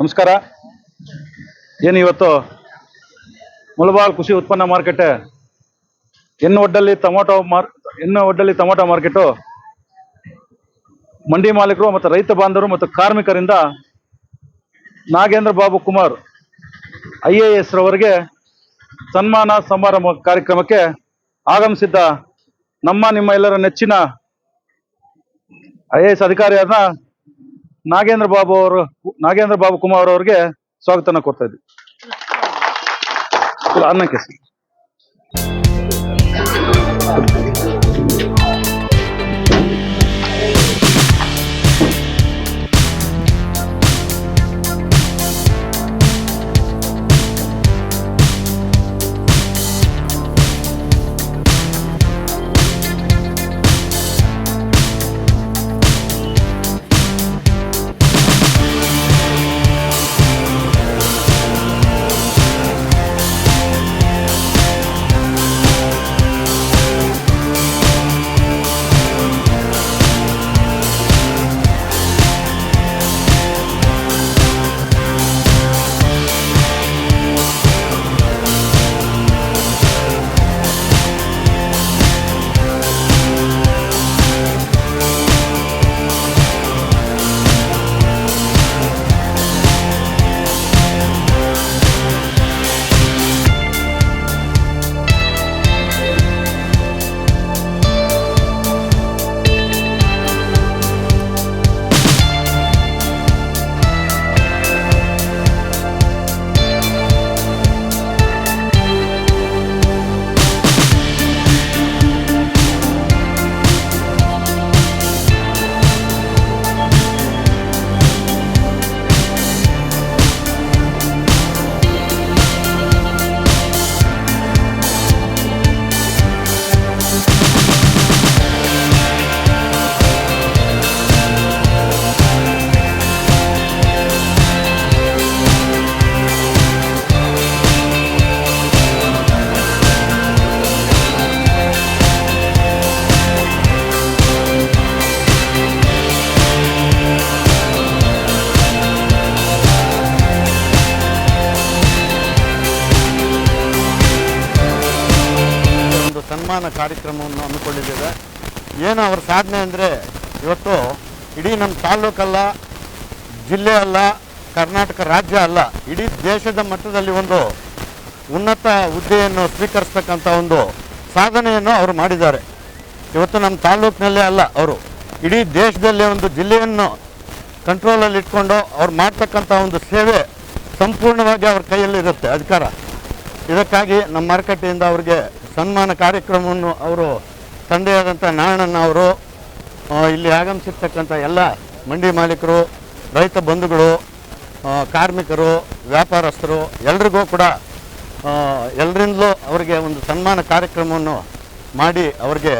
ನಮಸ್ಕಾರ. ಏನು ಇವತ್ತು? ಮುಳಬಾಲ್ ಕೃಷಿ ಉತ್ಪನ್ನ ಮಾರುಕಟ್ಟೆ ಹೆಣ್ಣು ಒಡ್ಡಲ್ಲಿ ಟೊಮೊಟೊ ಮಾರ್ ಹೆಣ್ಣು ಒಡ್ಡಲ್ಲಿ ಟೊಮೊಟೊ ಮಾರ್ಕೆಟು. ಮಂಡಿ ಮಾಲೀಕರು ಮತ್ತು ರೈತ ಬಾಂಧವರು ಮತ್ತು ಕಾರ್ಮಿಕರಿಂದ Nagendra Babu Kumar I A S ರವರಿಗೆ ಸನ್ಮಾನ ಸಮಾರಂಭ ಕಾರ್ಯಕ್ರಮಕ್ಕೆ ಆಗಮಿಸಿದ್ದ ನಮ್ಮ, ನಿಮ್ಮ ಎಲ್ಲರ ನೆಚ್ಚಿನ ಐ ಎ ಎಸ್ ಅಧಿಕಾರಿಯಾದ ನಾಗೇಂದ್ರ ಬಾಬು ಅವರು ನಾಗೇಂದ್ರ ಬಾಬು ಕುಮಾರ್ ಅವರಿಗೆ ಸ್ವಾಗತನ ಕೊಡ್ತಾ ಇದ್ವಿ. ಅನ್ನಕ್ಕೆ ಏನು ಅವ್ರ ಸಾಧನೆ ಅಂದರೆ ಇವತ್ತು ಇಡೀ ನಮ್ಮ ತಾಲೂಕಲ್ಲ ಜಿಲ್ಲೆ ಅಲ್ಲ, ಕರ್ನಾಟಕ ರಾಜ್ಯ ಅಲ್ಲ, ಇಡೀ ದೇಶದ ಮಟ್ಟದಲ್ಲಿ ಒಂದು ಉನ್ನತ ಹುದ್ದೆಯನ್ನು ಸ್ವೀಕರಿಸ್ತಕ್ಕಂಥ ಒಂದು ಸಾಧನೆಯನ್ನು ಅವರು ಮಾಡಿದ್ದಾರೆ. ಇವತ್ತು ನಮ್ಮ ತಾಲೂಕಿನಲ್ಲೇ ಅಲ್ಲ ಅವರು. ಇಡೀ ದೇಶದಲ್ಲೇ ಒಂದು ಜಿಲ್ಲೆಯನ್ನು ಕಂಟ್ರೋಲಲ್ಲಿ ಇಟ್ಕೊಂಡು ಅವ್ರು ಮಾಡ್ತಕ್ಕಂಥ ಒಂದು ಸೇವೆ ಸಂಪೂರ್ಣವಾಗಿ ಅವ್ರ ಕೈಯಲ್ಲಿರುತ್ತೆ ಅಧಿಕಾರ. ಇದಕ್ಕಾಗಿ ನಮ್ಮ ಮಾರುಕಟ್ಟೆಯಿಂದ ಅವರಿಗೆ ಸನ್ಮಾನ ಕಾರ್ಯಕ್ರಮವನ್ನು ಅವರು ತಂದೆಯಾದಂಥ ನಾರಾಯಣನ ಅವರು ಇಲ್ಲಿ ಆಗಮಿಸಿರ್ತಕ್ಕಂಥ ಎಲ್ಲ ಮಂಡಿ ಮಾಲೀಕರು, ರೈತ ಬಂಧುಗಳು ಕಾರ್ಮಿಕರು, ವ್ಯಾಪಾರಸ್ಥರು, ಎಲ್ರಿಗೂ ಕೂಡ ಎಲ್ಲರಿಂದಲೂ ಅವರಿಗೆ ಒಂದು ಸನ್ಮಾನ ಕಾರ್ಯಕ್ರಮವನ್ನು ಮಾಡಿ ಅವರಿಗೆ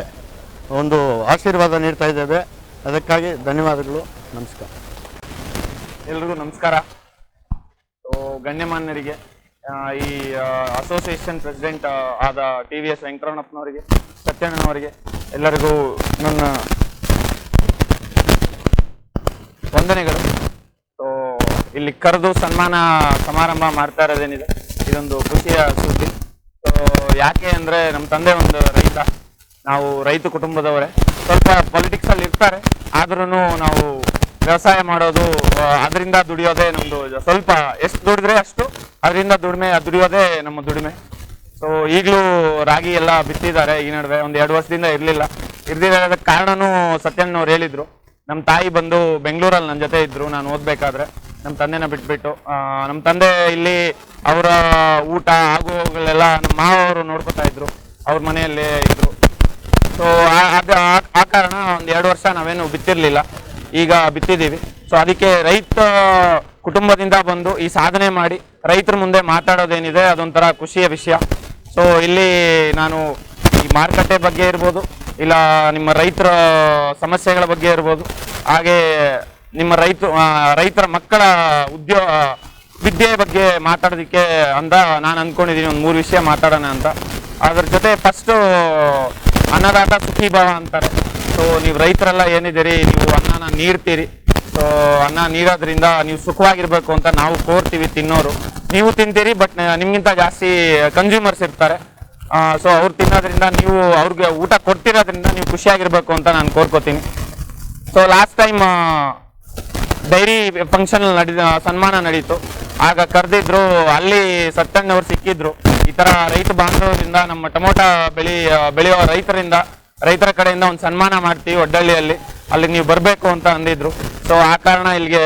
ಒಂದು ಆಶೀರ್ವಾದ ನೀಡ್ತಾ ಇದ್ದೇವೆ. ಅದಕ್ಕಾಗಿ ಧನ್ಯವಾದಗಳು. ನಮಸ್ಕಾರ. ಎಲ್ರಿಗೂ ನಮಸ್ಕಾರ. ಗಣ್ಯಮಾನ್ಯರಿಗೆ ಈ ಅಸೋಸಿಯೇಷನ್ ಪ್ರೆಸಿಡೆಂಟ್ ಆದ ಟಿ ವಿ ಎಸ್ ವೆಂಕಟರಮಣಪ್ಪನವರಿಗೆ ಸತ್ಯಣ್ಣನವರಿಗೆ ಎಲ್ಲರಿಗೂ ನನ್ನ ವಂದನೆಗಳು. ಸೊ ಇಲ್ಲಿ ಕರೆದು ಸನ್ಮಾನ ಸಮಾರಂಭ ಮಾಡ್ತಾ ಇರೋದೇನಿದೆ, ಇದೊಂದು ಖುಷಿಯ ಸುದ್ದಿ. ಸೊ ಯಾಕೆ ಅಂದ್ರೆ ನಮ್ಮ ತಂದೆ ಒಂದು ರೈತ, ನಾವು ರೈತ ಕುಟುಂಬದವರೇ. ಸ್ವಲ್ಪ ಪೊಲಿಟಿಕ್ಸಲ್ಲಿ ಇರ್ತಾರೆ ಆದ್ರೂ ನಾವು ವ್ಯವಸಾಯ ಮಾಡೋದು ಅದರಿಂದ ದುಡಿಯೋದೇ ನಮ್ದು ಸ್ವಲ್ಪ ಎಷ್ಟು ದುಡಿದ್ರೆ ಅಷ್ಟು, ಅದರಿಂದ ದುಡಿಮೆ ದುಡಿಯೋದೇ ನಮ್ಮ ದುಡಿಮೆ. ಸೊ ಈಗಲೂ ರಾಗಿ ಎಲ್ಲ ಬಿತ್ತಿದ್ದಾರೆ ಈ ನಡುವೆ, ಒಂದು ಎರಡು ವರ್ಷದಿಂದ ಇರಲಿಲ್ಲ. ಇರ್ದಿರೋದಕ್ಕೆ ಕಾರಣನೂ ಸತ್ಯಣ್ಣವ್ರು ಹೇಳಿದ್ರು. ನಮ್ಮ ತಾಯಿ ಬಂದು ಬೆಂಗಳೂರಲ್ಲಿ ನನ್ನ ಜೊತೆ ಇದ್ರು, ನಾನು ಓದ್ಬೇಕಾದ್ರೆ. ನಮ್ಮ ತಂದೆನ ಬಿಟ್ಬಿಟ್ಟು ನಮ್ಮ ತಂದೆ ಇಲ್ಲಿ ಅವರ ಊಟ ಆಗುಗಳೆಲ್ಲ ನಮ್ಮ ಮಾವ ಅವರು ನೋಡ್ಕೊತಾ ಇದ್ರು. ಅವ್ರ ಮನೆಯಲ್ಲೇ ಇದ್ರು. ಸೊ ಅದು ಆ ಕಾರಣ ಒಂದು ಎರಡು ವರ್ಷ ನಾವೇನು ಬಿತ್ತಿರ್ಲಿಲ್ಲ. ಈಗ ಬಿತ್ತಿದ್ದೀವಿ. ಸೊ ಅದಕ್ಕೆ ರೈತ ಕುಟುಂಬದಿಂದ ಬಂದು ಈ ಸಾಧನೆ ಮಾಡಿ ರೈತರ ಮುಂದೆ ಮಾತಾಡೋದೇನಿದೆ, ಅದೊಂಥರ ಖುಷಿಯ ವಿಷಯ. ಸೊ ಇಲ್ಲಿ ನಾನು ಈ ಮಾರುಕಟ್ಟೆ ಬಗ್ಗೆ ಇರ್ಬೋದು, ಇಲ್ಲ ನಿಮ್ಮ ರೈತರ ಸಮಸ್ಯೆಗಳ ಬಗ್ಗೆ ಇರ್ಬೋದು, ಹಾಗೆ ನಿಮ್ಮ ರೈತ ರೈತರ ಮಕ್ಕಳ ಉದ್ಯೋಗ ವಿದ್ಯೆ ಬಗ್ಗೆ ಮಾತಾಡೋದಕ್ಕೆ ಅಂತ ನಾನು ಅಂದ್ಕೊಂಡಿದ್ದೀನಿ, ಒಂದು ಮೂರು ವಿಷಯ ಮಾತಾಡೋಣ ಅಂತ. ಅದ್ರ ಜೊತೆ ಫಸ್ಟು ಅನ್ನದಾತ ಸುಖಿ ಭವ ಅಂತಾರೆ. ಸೊ ನೀವು ರೈತರೆಲ್ಲ ಏನಿದ್ದೀರಿ? ನೀವು ಅನ್ನನ ನೀರ್ತೀರಿ ಸೊ ಅನ್ನ ನೀಡೋದ್ರಿಂದ ನೀವು ಸುಖವಾಗಿರ್ಬೇಕು ಅಂತ ನಾವು ಕೋರ್ತೀವಿ ತಿನ್ನೋರು. ನೀವು ತಿಂತೀರಿ ಬಟ್ ನಿಮ್ಗಿಂತ ಜಾಸ್ತಿ ಕನ್ಸ್ಯೂಮರ್ಸ್ ಇರ್ತಾರೆ. ಸೊ ಅವ್ರು ತಿನ್ನೋದ್ರಿಂದ ನೀವು ಅವ್ರಿಗೆ ಊಟ ಕೊಡ್ತಿರೋದ್ರಿಂದ ನೀವು ಖುಷಿಯಾಗಿರ್ಬೇಕು ಅಂತ ನಾನು ಕೋರ್ಕೋತೀನಿ. So last time dairy function ನಡೆದ, ಸನ್ಮಾನ ನಡೀತು. ಆಗ ಕರೆದಿದ್ರು, ಅಲ್ಲಿ ಸತ್ತಣ್ಣವ್ರು ಸಿಕ್ಕಿದ್ರು. ಈ ತರ ರೈತ ಬಾಂಧವರಿಂದ, ನಮ್ಮ ಟೊಮೊಟೊ ಬೆಳಿ ಬೆಳೆಯೋ ರೈತರಿಂದ ರೈತರ ಕಡೆಯಿಂದ ಒಂದು ಸನ್ಮಾನ ಮಾಡ್ತೀವಿ ಒಡ್ಡಳ್ಳಿಯಲ್ಲಿ. ಅಲ್ಲಿಗೆ ನೀವು ಬರಬೇಕು ಅಂತ ಅಂದಿದ್ರು. ಸೊ ಆ ಕಾರಣ ಇಲ್ಲಿಗೆ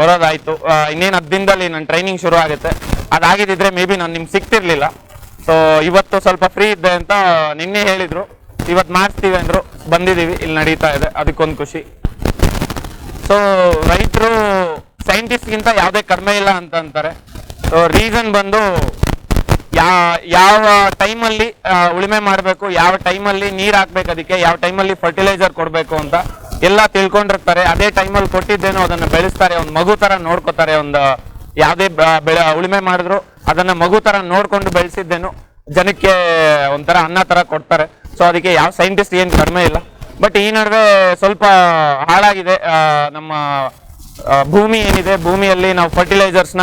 ಬರೋದಾಯಿತು. ಇನ್ನೇನು ಹತ್ತು ದಿನದಲ್ಲಿ ನನ್ನ ಟ್ರೈನಿಂಗ್ ಶುರು ಆಗುತ್ತೆ. ಅದಾಗಿದ್ದಿದ್ರೆ ಮೇ ಬಿ ನಾನು ನಿಮ್ಗೆ ಸಿಗ್ತಿರ್ಲಿಲ್ಲ. ಸೊ ಇವತ್ತು ಸ್ವಲ್ಪ ಫ್ರೀ ಇದ್ದೆ ಅಂತ ನಿನ್ನೆ ಹೇಳಿದರು. ಇವತ್ತು ಮಾಡ್ತೀವಿ ಅಂದರು. ಬಂದಿದ್ದೀವಿ. ಇಲ್ಲಿ ನಡೀತಾ ಇದೆ. ಅದಕ್ಕೊಂದು ಖುಷಿ. ಸೊ ರೈತರು ಸೈಂಟಿಸ್ಟ್ಗಿಂತ ಯಾವುದೇ ಕಡಿಮೆ ಇಲ್ಲ ಅಂತ ಅಂತಾರೆ. ಸೊ ರೀಸನ್ ಬಂದು ಯಾ, ಯಾವ ಟೈಮಲ್ಲಿ ಉಳುಮೆ ಮಾಡಬೇಕು, ಯಾವ ಟೈಮಲ್ಲಿ ನೀರು ಹಾಕ್ಬೇಕು ಅದಕ್ಕೆ, ಯಾವ ಟೈಮಲ್ಲಿ ಫರ್ಟಿಲೈಸರ್ ಕೊಡಬೇಕು ಅಂತ ಎಲ್ಲ ತಿಳ್ಕೊಂಡಿರ್ತಾರೆ. ಅದೇ ಟೈಮಲ್ಲಿ ಕೊಟ್ಟಿದ್ದೇನೋ ಅದನ್ನು ಬೆಳೆಸ್ತಾರೆ. ಒಂದು ಮಗು ಥರ ನೋಡ್ಕೋತಾರೆ. ಒಂದು ಯಾವುದೇ ಬೆಳೆ, ಉಳುಮೆ ಮಾಡಿದ್ರು ಅದನ್ನ ಮಗು ಥರ ನೋಡ್ಕೊಂಡು ಬೆಳೆಸಿದ್ದೇನು, ಜನಕ್ಕೆ ಒಂಥರ ಅನ್ನ ಥರ ಕೊಡ್ತಾರೆ. ಸೊ ಅದಕ್ಕೆ ಯಾವ ಸೈಂಟಿಸ್ಟ್ ಏನು ಕಡಿಮೆ ಇಲ್ಲ. ಬಟ್ ಈ ನಡುವೆ ಸ್ವಲ್ಪ ಹಾಳಾಗಿದೆ. ನಮ್ಮ ಭೂಮಿ ಏನಿದೆ, ಭೂಮಿಯಲ್ಲಿ ನಾವು ಫರ್ಟಿಲೈಸರ್ಸ್ನ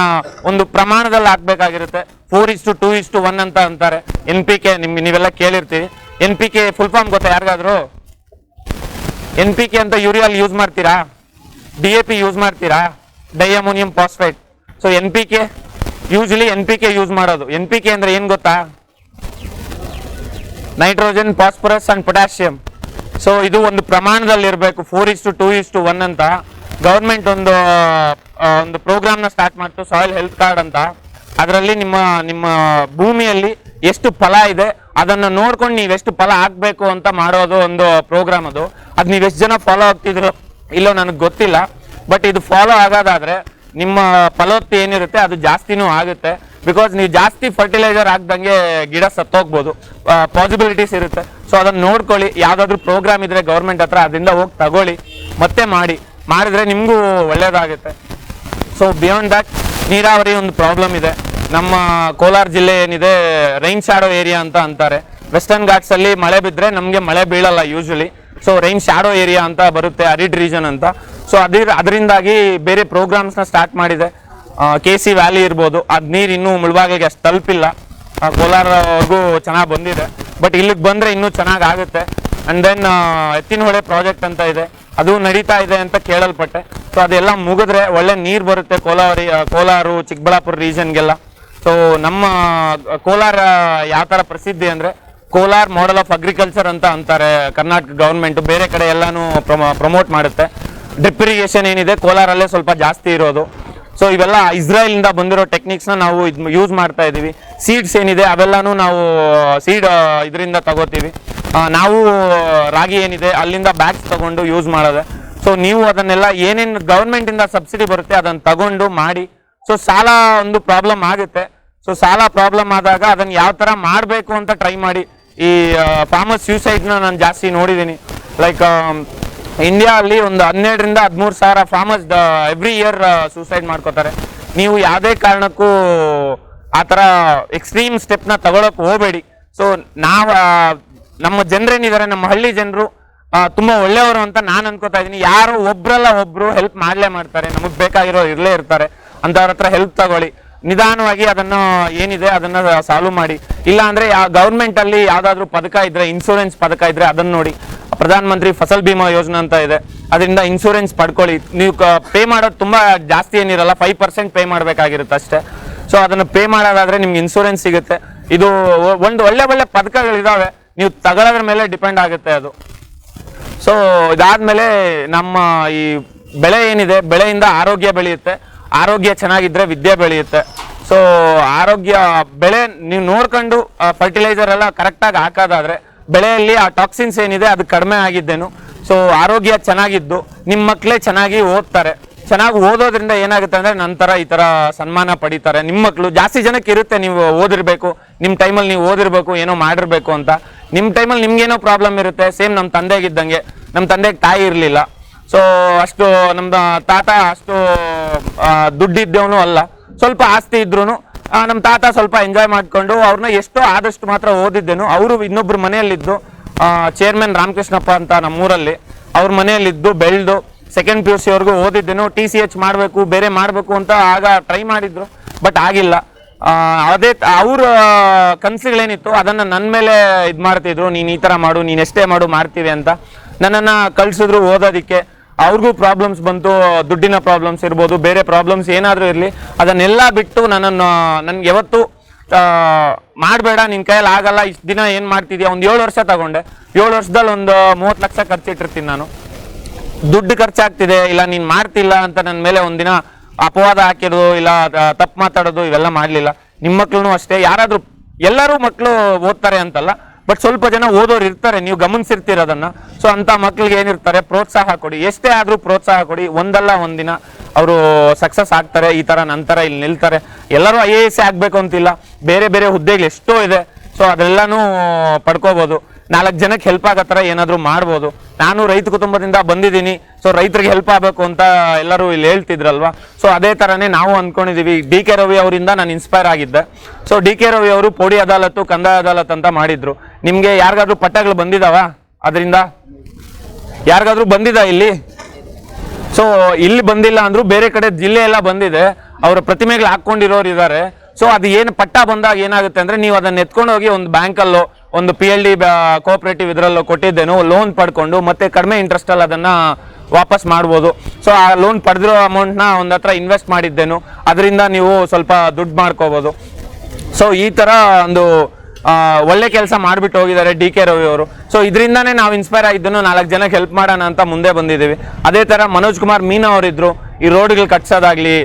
ಒಂದು ಪ್ರಮಾಣದಲ್ಲಿ ಹಾಕ್ಬೇಕಾಗಿರುತ್ತೆ. Four is to two is to one ಅಂತ ಅಂತಾರೆ. ಎನ್ ಪಿ ಕೆ ನಿಮ್, ನೀವೆಲ್ಲ ಕೇಳಿರ್ತೀವಿ N P K full form ಗೊತ್ತಾ ಯಾರಿಗಾದ್ರು? ಎನ್ ಪಿ ಕೆ ಅಂತ ಯೂರಿಯಾಲ್ ಯೂಸ್ ಮಾಡ್ತೀರಾ? ಡಿ ಎ ಪಿ ಯೂಸ್ ಮಾಡ್ತೀರಾ? Diammonium phosphate so N P K usually N P K use ಮಾಡೋದು. ಎನ್ ಪಿ ಕೆ ಅಂದ್ರೆ ಏನ್ ಗೊತ್ತಾ? Nitrogen phosphorus and potassium so ಇದು ಒಂದು ಪ್ರಮಾಣದಲ್ಲಿ ಇರಬೇಕು four is to two is to one ಅಂತ. ಗೌರ್ಮೆಂಟ್ ಒಂದು ಒಂದು ಪ್ರೋಗ್ರಾಮ್ನ ಸ್ಟಾರ್ಟ್ ಮಾಡ್ತು ಸಾಯಿಲ್ ಹೆಲ್ತ್ ಕಾರ್ಡ್ ಅಂತ. ಅದರಲ್ಲಿ ನಿಮ್ಮ ನಿಮ್ಮ ಭೂಮಿಯಲ್ಲಿ ಎಷ್ಟು ಫಲ ಇದೆ, ಅದನ್ನು ನೋಡ್ಕೊಂಡು ನೀವು ಎಷ್ಟು ಫಲ ಆಗಬೇಕು ಅಂತ ಮಾಡೋದು ಒಂದು ಪ್ರೋಗ್ರಾಮ್ ಅದು. ಅದು ನೀವು ಎಷ್ಟು ಜನ ಫಾಲೋ ಆಗ್ತಿದ್ರು, ಇಲ್ಲೋ ನನಗೆ ಗೊತ್ತಿಲ್ಲ. ಬಟ್ ಇದು ಫಾಲೋ ಆಗೋದಾದರೆ, ನಿಮ್ಮ ಫಲವತ್ತಿ ಏನಿರುತ್ತೆ, ಅದು ಜಾಸ್ತಿನೂ ಆಗುತ್ತೆ. ಬಿಕಾಸ್ ನೀವು ಜಾಸ್ತಿ ಫರ್ಟಿಲೈಸರ್ ಆಗ್ದಂಗೆ ಗಿಡ ಸತ್ತೋಗ್ಬೋದು. ಪಾಸಿಬಿಲಿಟೀಸ್ ಇರುತ್ತೆ. ಸೊ ಅದನ್ನು ನೋಡ್ಕೊಳ್ಳಿ, ಯಾವುದಾದ್ರೂ ಪ್ರೋಗ್ರಾಮ್ ಇದ್ರೆ ಗೌರ್ಮೆಂಟ್ ಹತ್ರ, ಅದರಿಂದ ಹೋಗಿ ತಗೊಳ್ಳಿ. ಮತ್ತೆ ಮಾಡಿ. ಮಾಡಿದ್ರೆ ನಿಮಗೂ ಒಳ್ಳೇದಾಗುತ್ತೆ. ಸೊ ಬಿಯಾಂಡ್ ದಟ್ ನೀರಾವರಿ ಒಂದು ಪ್ರಾಬ್ಲಮ್ ಇದೆ. ನಮ್ಮ ಕೋಲಾರ ಜಿಲ್ಲೆ ಏನಿದೆ ರೈನ್ ಶ್ಯಾಡೋ ಏರಿಯಾ ಅಂತ ಅಂತಾರೆ. ವೆಸ್ಟರ್ನ್ ಘಾಟ್ಸಲ್ಲಿ ಮಳೆ ಬಿದ್ದರೆ ನಮಗೆ ಮಳೆ ಬೀಳಲ್ಲ usually so rain shadow area ಅಂತ ಬರುತ್ತೆ ಅರಿಡ್ ರೀಜನ್ ಅಂತ. ಸೊ ಅದ್ರ ಅದರಿಂದಾಗಿ ಬೇರೆ ಪ್ರೋಗ್ರಾಮ್ಸ್ನ ಸ್ಟಾರ್ಟ್ ಮಾಡಿದೆ. ಕೆ ಸಿ ವ್ಯಾಲಿ ಇರ್ಬೋದು. ಅದು ನೀರು ಇನ್ನೂ ಮುಳುಬಾಗಿಲಿಗೆ ಅಷ್ಟು ತಲುಪಿಲ್ಲ. ಕೋಲಾರವರೆಗೂ ಚೆನ್ನಾಗಿ ಬಂದಿದೆ. ಬಟ್ ಇಲ್ಲಿಗೆ ಬಂದರೆ ಇನ್ನೂ ಚೆನ್ನಾಗಿ ಆಗುತ್ತೆ. ಅಂಡ್ ದೆನ್ ಎತ್ತಿನಹೊಳೆ ಪ್ರಾಜೆಕ್ಟ್ ಅಂತ ಇದೆ. ಅದು ನಡೀತಾ ಇದೆ ಅಂತ ಕೇಳಲ್ಪಟ್ಟೆ. ಸೊ ಅದೆಲ್ಲ ಮುಗಿದ್ರೆ ಒಳ್ಳೆ ನೀರು ಬರುತ್ತೆ ಕೋಲಾರಿ ಕೋಲಾರು, ಚಿಕ್ಕಬಳ್ಳಾಪುರ ರೀಜನ್ಗೆಲ್ಲ. ಸೊ ನಮ್ಮ ಕೋಲಾರ ಯಾವ ಥರ ಪ್ರಸಿದ್ಧಿ ಅಂದರೆ ಕೋಲಾರ್ ಮಾಡೆಲ್ ಆಫ್ ಅಗ್ರಿಕಲ್ಚರ್ ಅಂತ ಅಂತಾರೆ ಕರ್ನಾಟಕ ಗೌರ್ಮೆಂಟ್ ಬೇರೆ ಕಡೆ ಎಲ್ಲಾನು ಪ್ರಮೋಟ್ ಮಾಡುತ್ತೆ. ಡ್ರಿಪ್ ಇರಿಗೇಷನ್ ಏನಿದೆ ಕೋಲಾರಲ್ಲೇ ಸ್ವಲ್ಪ ಜಾಸ್ತಿ ಇರೋದು. ಸೊ ಇವೆಲ್ಲ ಇಸ್ರಾಯೇಲ್ ಇಂದ ಬಂದಿರೋ ಟೆಕ್ನಿಕ್ಸ್ನ ನಾವು ಯೂಸ್ ಮಾಡ್ತಾ ಇದ್ದೀವಿ ಸೀಡ್ಸ್ ಏನಿದೆ ಅವೆಲ್ಲನೂ ನಾವು ಸೀಡ್ ಇದರಿಂದ ತಗೋತೀವಿ. ನಾವು ರಾಗಿ ಏನಿದೆ, ಅಲ್ಲಿಂದ ಬ್ಯಾಗ್ಸ್ ತಗೊಂಡು ಯೂಸ್ ಮಾಡೋದೆ. ಸೊ ನೀವು ಅದನ್ನೆಲ್ಲ ಏನೇನು ಗೌರ್ಮೆಂಟಿಂದ ಸಬ್ಸಿಡಿ ಬರುತ್ತೆ ಅದನ್ನು ತಗೊಂಡು ಮಾಡಿ. ಸೊ ಸಾಲ ಒಂದು ಪ್ರಾಬ್ಲಮ್ ಆಗುತ್ತೆ. ಸೊ ಸಾಲ ಪ್ರಾಬ್ಲಮ್ ಆದಾಗ ಅದನ್ನ ಯಾವ ಥರ ಮಾಡಬೇಕು ಅಂತ ಟ್ರೈ ಮಾಡಿ. ಈ ಫಾರ್ಮರ್ ಸ್ಯೂಸೈಡ್ನ ನಾನು ಜಾಸ್ತಿ ನೋಡಿದ್ದೀನಿ ಲೈಕ್ ಇಂಡಿಯಾ ಅಲ್ಲಿ ಒಂದು ಹನ್ನೆರಡರಿಂದ ಹದಿಮೂರು ಸಾವಿರ ಫಾರ್ಮರ್ಸ್ ಎವ್ರಿ ಇಯರ್ ಸೂಸೈಡ್ ಮಾಡ್ಕೋತಾರೆ. ನೀವು ಯಾವುದೇ ಕಾರಣಕ್ಕೂ ಆ ಥರ ಎಕ್ಸ್ಟ್ರೀಮ್ ಸ್ಟೆಪ್ನ ತಗೊಳಕ್ಕೆ ಹೋಗಬೇಡಿ. ಸೊ ನಾವು ನಮ್ಮ ಜನರೇನಿದ್ದಾರೆ ನಮ್ಮ ಹಳ್ಳಿ ಜನರು ತುಂಬಾ ಒಳ್ಳೆಯವರು ಅಂತ ನಾನು ಅನ್ಕೋತಾ ಇದ್ದೀನಿ ಯಾರು ಒಬ್ರಲ್ಲ ಒಬ್ರು ಹೆಲ್ಪ್ ಮಾಡ್ಲೇ ಮಾಡ್ತಾರೆ. ನಮಗೆ ಬೇಕಾಗಿರೋ ಇರಲೇ ಇರ್ತಾರೆ. ಅಂತವ್ರ ಹತ್ರ ಹೆಲ್ಪ್ ತಗೊಳ್ಳಿ. ನಿಧಾನವಾಗಿ ಅದನ್ನ ಏನಿದೆ ಅದನ್ನ ಸಾಲ್ವ್ ಮಾಡಿ. ಇಲ್ಲ ಅಂದ್ರೆ ಗೌರ್ಮೆಂಟ್ ಅಲ್ಲಿ ಯಾವ್ದಾದ್ರು ಪದಕ ಇದ್ರೆ ಇನ್ಶೂರೆನ್ಸ್ ಪದಕ ಇದ್ರೆ ಅದನ್ನ ನೋಡಿ. ಪ್ರಧಾನ ಮಂತ್ರಿ ಫಸಲ್ ಬಿಮಾ ಯೋಜನೆ ಅಂತ ಇದೆ. ಅದರಿಂದ ಇನ್ಶೂರೆನ್ಸ್ ಪಡ್ಕೊಳ್ಳಿ. ನೀವು ಪೇ ಮಾಡೋದು ತುಂಬಾ ಜಾಸ್ತಿ ಏನಿರಲ್ಲ ಫೈವ್ ಪರ್ಸೆಂಟ್ ಪೇ ಮಾಡ್ಬೇಕಾಗಿರುತ್ತೆ ಅಷ್ಟೇ. ಸೊ ಅದನ್ನ ಪೇ ಮಾಡೋದಾದ್ರೆ ನಿಮ್ಗೆ ಇನ್ಶೂರೆನ್ಸ್ ಸಿಗುತ್ತೆ. ಇದು ಒಂದು ಒಳ್ಳೆ ಒಳ್ಳೆ ಪದಕಗಳಿದಾವೆ. ನೀವು ತಗೊಳ್ಳೋದ್ರ ಮೇಲೆ ಡಿಪೆಂಡ್ ಆಗುತ್ತೆ ಅದು. ಸೊ ಇದಾದ್ಮೇಲೆ ನಮ್ಮ ಈ ಬೆಳೆ ಏನಿದೆ, ಬೆಳೆಯಿಂದ ಆರೋಗ್ಯ ಬೆಳೆಯುತ್ತೆ. ಆರೋಗ್ಯ ಚೆನ್ನಾಗಿದ್ರೆ ವಿದ್ಯೆ ಬೆಳೆಯುತ್ತೆ. ಸೊ ಆರೋಗ್ಯ ಬೆಳೆ ನೀವು ನೋಡ್ಕೊಂಡು ಫರ್ಟಿಲೈಸರ್ ಎಲ್ಲ ಕರೆಕ್ಟಾಗಿ ಹಾಕೋದಾದ್ರೆ, ಬೆಳೆಯಲ್ಲಿ ಆ ಟಾಕ್ಸಿನ್ಸ್ ಏನಿದೆ, ಅದು ಕಡಿಮೆ ಆಗಿದ್ದೇನು. ಸೊ ಆರೋಗ್ಯ ಚೆನ್ನಾಗಿದ್ದು ನಿಮ್ಮ ಮಕ್ಕಳೇ ಚೆನ್ನಾಗಿ ಓದ್ತಾರೆ. ಚೆನ್ನಾಗಿ ಓದೋದ್ರಿಂದ ಏನಾಗುತ್ತೆ ಅಂದ್ರೆ ನಂತರ ಈ ತರ ಸನ್ಮಾನ ಪಡಿತಾರೆ. ನಿಮ್ಮ ಮಕ್ಕಳು ಜಾಸ್ತಿ ಜನಕ್ಕೆ ಇರುತ್ತೆ ನೀವು ಓದಿರಬೇಕು. ನಿಮ್ಮ ಟೈಮಲ್ಲಿ ನೀವು ಓದಿರಬೇಕು, ಏನೋ ಮಾಡಿರ್ಬೇಕು ಅಂತ. ನಿಮ್ಮ ಟೈಮಲ್ಲಿ ನಿಮ್ಗೇನೋ ಪ್ರಾಬ್ಲಮ್ ಇರುತ್ತೆ. ಸೇಮ್ ನಮ್ಮ ತಂದೆಗಿದ್ದಂಗೆ. ನಮ್ಮ ತಂದೆಗೆ ತಾಯಿ ಇರಲಿಲ್ಲ. ಸೊ ಅಷ್ಟು ನಮ್ಮದು ತಾತ ಅಷ್ಟು ದುಡ್ಡಿದ್ದೇವನು ಅಲ್ಲ. ಸ್ವಲ್ಪ ಆಸ್ತಿ ಇದ್ರೂ ನಮ್ಮ ತಾತ ಸ್ವಲ್ಪ ಎಂಜಾಯ್ ಮಾಡ್ಕೊಂಡು ಅವ್ರನ್ನ ಎಷ್ಟೋ ಆದಷ್ಟು ಮಾತ್ರ ಓದಿದ್ದೇನು. ಅವರು ಇನ್ನೊಬ್ರು ಮನೆಯಲ್ಲಿದ್ದು ಚೇರ್ಮನ್ ರಾಮಕೃಷ್ಣಪ್ಪ ಅಂತ ನಮ್ಮೂರಲ್ಲಿ. ಅವ್ರ ಮನೆಯಲ್ಲಿದ್ದು ಬೆಳೆದು ಸೆಕೆಂಡ್ ಪಿ ಯು ಸಿವರೆಗೂ ಓದಿದ್ದೇನು ಟಿ ಸಿ ಎಚ್ ಮಾಡಬೇಕು, ಬೇರೆ ಮಾಡಬೇಕು ಅಂತ ಆಗ ಟ್ರೈ ಮಾಡಿದ್ರು ಬಟ್ ಆಗಿಲ್ಲ. ಅದೇ ಅವ್ರ ಕನಸುಗಳೇನಿತ್ತು ಅದನ್ನು ನನ್ನ ಮೇಲೆ ಇದು ಮಾಡ್ತಿದ್ರು, ನೀನು ಈ ಥರ ಮಾಡು, ನೀನು ಎಷ್ಟೇ ಮಾಡು ಮಾಡ್ತೀವಿ ಅಂತ. ನನ್ನನ್ನು ಕಳಿಸಿದ್ರು ಓದೋದಕ್ಕೆ. ಅವ್ರಿಗೂ ಪ್ರಾಬ್ಲಮ್ಸ್ ಬಂತು, ದುಡ್ಡಿನ ಪ್ರಾಬ್ಲಮ್ಸ್ ಇರ್ಬೋದು, ಬೇರೆ ಪ್ರಾಬ್ಲಮ್ಸ್ ಏನಾದರೂ ಇರಲಿ, ಅದನ್ನೆಲ್ಲ ಬಿಟ್ಟು ನನ್ನನ್ನು, ನನಗೆ ಯಾವತ್ತು ಮಾಡಬೇಡ ನಿನ್ನ ಕೈಯಲ್ಲಿ ಆಗಲ್ಲ, ಇಷ್ಟು ದಿನ ಏನು ಮಾಡ್ತಿದ್ಯಾ, ಒಂದು ಏಳು ವರ್ಷ ತಗೊಂಡೆ. ಏಳು ವರ್ಷದಲ್ಲಿ ಒಂದು ಮೂವತ್ತು ಲಕ್ಷ ಖರ್ಚಿಟ್ಟಿರ್ತೀನಿ ನಾನು. ದುಡ್ಡು ಖರ್ಚಾಗ್ತಿದೆ, ಇಲ್ಲ ನೀನು ಮಾಡ್ತಿಲ್ಲ ಅಂತ ನನ್ನ ಮೇಲೆ ಒಂದಿನ ಅಪವಾದ ಹಾಕಿರೋದು, ಇಲ್ಲ ತಪ್ಪು ಮಾತಾಡೋದು, ಇವೆಲ್ಲ ಮಾಡಲಿಲ್ಲ. ನಿಮ್ಮ ಮಕ್ಳು ಅಷ್ಟೇ. ಯಾರಾದರೂ, ಎಲ್ಲರೂ ಮಕ್ಕಳು ಓದ್ತಾರೆ ಅಂತಲ್ಲ, ಬಟ್ ಸ್ವಲ್ಪ ಜನ ಓದೋರು ಇರ್ತಾರೆ, ನೀವು ಗಮನಿಸಿರ್ತೀರ ಅದನ್ನ. ಸೊ ಅಂತ ಮಕ್ಳಿಗೆ ಏನಿರ್ತಾರೆ, ಪ್ರೋತ್ಸಾಹ ಕೊಡಿ. ಎಷ್ಟೇ ಆದರೂ ಪ್ರೋತ್ಸಾಹ ಕೊಡಿ. ಒಂದಲ್ಲ ಒಂದಿನ ಅವರು ಸಕ್ಸಸ್ ಆಗ್ತಾರೆ, ಈ ಥರ ನಂತರ ಇಲ್ಲಿ ನಿಲ್ತಾರೆ. ಎಲ್ಲರೂ ಐ ಎ ಎಸ್ ಆಗಬೇಕು ಅಂತಿಲ್ಲ. ಬೇರೆ ಬೇರೆ ಹುದ್ದೆಗಳು ಎಷ್ಟೋ ಇದೆ. ಸೊ ಅದೆಲ್ಲನೂ ಪಡ್ಕೋಬೋದು. ನಾಲ್ಕು ಜನಕ್ಕೆ ಹೆಲ್ಪ್ ಆಗೋ ಥರ ಏನಾದರೂ ಮಾಡ್ಬೋದು. ನಾನು ರೈತ ಕುಟುಂಬದಿಂದ ಬಂದಿದ್ದೀನಿ ಸೊ ರೈತರಿಗೆ ಹೆಲ್ಪ್ ಆಗಬೇಕು ಅಂತ ಎಲ್ಲರೂ ಇಲ್ಲಿ ಹೇಳ್ತಿದ್ರಲ್ವಾ? ಸೊ ಅದೇ ಥರನೇ ನಾವು ಅಂದ್ಕೊಂಡಿದ್ದೀವಿ ಡಿ ಕೆ ರವಿ ಅವರಿಂದ ನಾನು ಇನ್ಸ್ಪೈರ್ ಆಗಿದ್ದೆ. ಸೊ ಡಿ ಕೆ ರವಿ ಅವರು ಪೋಡಿ ಅದಾಲತ್ತು, ಕಂದಾಯ ಅದಾಲತ್ ಅಂತ ಮಾಡಿದ್ರು. ನಿಮಗೆ ಯಾರಿಗಾದ್ರೂ ಪಟ್ಟಗಳು ಬಂದಿದಾವ ಅದರಿಂದ? ಯಾರಿಗಾದ್ರೂ ಬಂದಿದ ಇಲ್ಲಿ? ಸೊ ಇಲ್ಲಿ ಬಂದಿಲ್ಲ ಅಂದರೂ ಬೇರೆ ಕಡೆ ಜಿಲ್ಲೆ ಎಲ್ಲ ಬಂದಿದೆ. ಅವರ ಪ್ರತಿಮೆಗಳು ಹಾಕೊಂಡಿರೋರು ಇದ್ದಾರೆ. ಸೊ ಅದು ಏನು ಪಟ್ಟ ಬಂದಾಗ ಏನಾಗುತ್ತೆ ಅಂದ್ರೆ ನೀವು ಅದನ್ನ ಎತ್ಕೊಂಡು ಹೋಗಿ ಒಂದು ಬ್ಯಾಂಕಲ್ಲೋ, ಒಂದು ಪಿ ಎಲ್ ಡಿ ಕೋಆಪರೇಟಿವ್ ಇದರಲ್ಲೋ ಕೊಟ್ಟಿದ್ದೇನು ಲೋನ್ ಪಡ್ಕೊಂಡು ಮತ್ತೆ ಕಡಿಮೆ ಇಂಟ್ರೆಸ್ಟ್ ಅಲ್ಲಿ ಅದನ್ನ ವಾಪಸ್ ಮಾಡ್ಬೋದು. ಸೊ ಆ ಲೋನ್ ಪಡೆದಿರೋ ಅಮೌಂಟ್ನ ಒಂದು ಹತ್ರ ಇನ್ವೆಸ್ಟ್ ಮಾಡಿದ್ದೇನು. ಅದರಿಂದ ನೀವು ಸ್ವಲ್ಪ ದುಡ್ಡು ಮಾಡ್ಕೋಬೋದು. ಸೊ ಈ ತರ ಒಂದು ಒಳ್ಳೆ ಕೆಲಸ ಮಾಡಿಬಿಟ್ಟು ಹೋಗಿದ್ದಾರೆ ಡಿ ಕೆ ರವಿ ಅವರು. ಸೊ ಇದರಿಂದಾನೇ ನಾವು ಇನ್ಸ್ಪೈರ್ ಆಗಿದ್ದನ್ನು ನಾಲ್ಕು ಜನಕ್ಕೆ ಹೆಲ್ಪ್ ಮಾಡೋಣ ಅಂತ ಮುಂದೆ ಬಂದಿದ್ದೀವಿ. ಅದೇ ತರ ಮನೋಜ್ ಕುಮಾರ್ ಮೀನಾ ಅವರಿದ್ರು, ಈ ರೋಡ್ಗಳು ಕಟ್ಸೋದಾಗ್ಲಿ